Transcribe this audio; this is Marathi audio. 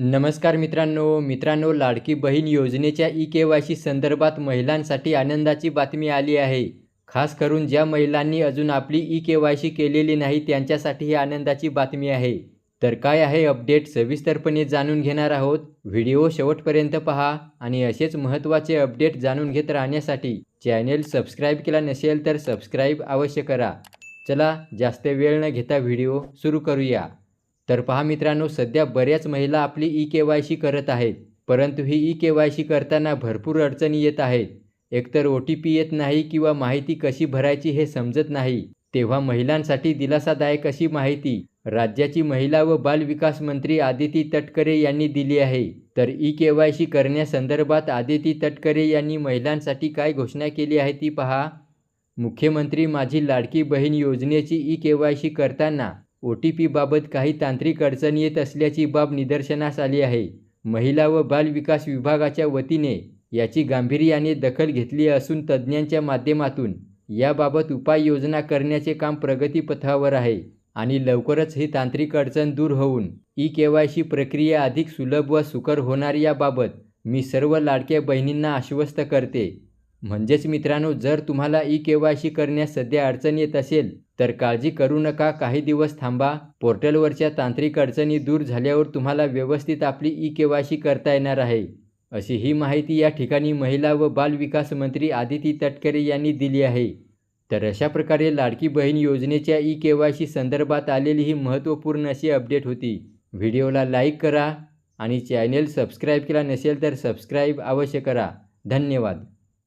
नमस्कार मित्रांनो मित्रांनो लाडकी बहीण योजनेच्या ई के वाय सी संदर्भात महिलांसाठी आनंदाची बातमी आली आहे. खास करून ज्या महिलांनी अजून आपली ई के वाय सी केलेली नाही त्यांच्यासाठी ही आनंदाची बातमी आहे. तर काय आहे अपडेट सविस्तरपणे जाणून घेणार आहोत. व्हिडिओ शेवटपर्यंत पहा आणि असेच महत्त्वाचे अपडेट जाणून घेत राहण्यासाठी चॅनेल सबस्क्राईब केला नसेल तर सबस्क्राईब अवश्य करा. चला जास्त वेळ न घेता व्हिडिओ सुरू करूया. तर पहा मित्रांनो सध्या बऱ्याच महिला आपली ई के वाय सी करत आहेत परंतु ही ई के वाय सी करताना भरपूर अडचणी येत आहेत. एकतर ओ टी पी येत नाही किंवा माहिती कशी भरायची हे समजत नाही. तेव्हा महिलांसाठी दिलासादायक अशी माहिती राज्याची महिला व बाल विकास मंत्री आदिती तटकरे यांनी दिली आहे. तर ई के वाय सी करण्यासंदर्भात आदिती तटकरे यांनी महिलांसाठी काय घोषणा केली आहे ती पहा. मुख्यमंत्री माझी लाडकी बहीण योजनेची ई के वाय सी करताना ओ टी पीबाबत काही तांत्रिक अडचणी येत असल्याची बाब निदर्शनास आली आहे. महिला व बालविकास विभागाच्या वतीने याची गांभीर्याने दखल घेतली असून तज्ज्ञांच्या माध्यमातून याबाबत उपाययोजना करण्याचे काम प्रगतीपथावर आहे आणि लवकरच ही तांत्रिक अडचण दूर होऊन ई के वाय सी प्रक्रिया अधिक सुलभ व सुकर होणार याबाबत मी सर्व लाडक्या बहिणींना आश्वस्त करते. म्हणजेच मित्रांनो जर तुम्हाला ई के वाय सी करण्यास सध्या अडचण येत असेल तर काळजी करू नका. काही दिवस थांबा. पोर्टलवरच्या तांत्रिक अडचणी दूर झाल्यावर तुम्हाला व्यवस्थित आपली ई के वाय सी करता येणार आहे. अशी ही माहिती या ठिकाणी महिला व बाल विकास मंत्री आदिती तटकरे यांनी दिली आहे. तर अशा प्रकारे लाडकी बहीण योजनेच्या ई के वाय सी संदर्भात आलेली ही महत्त्वपूर्ण अशी अपडेट होती. व्हिडिओला लाईक करा आणि चॅनेल सबस्क्राईब केला नसेल तर सबस्क्राईब अवश्य करा. धन्यवाद.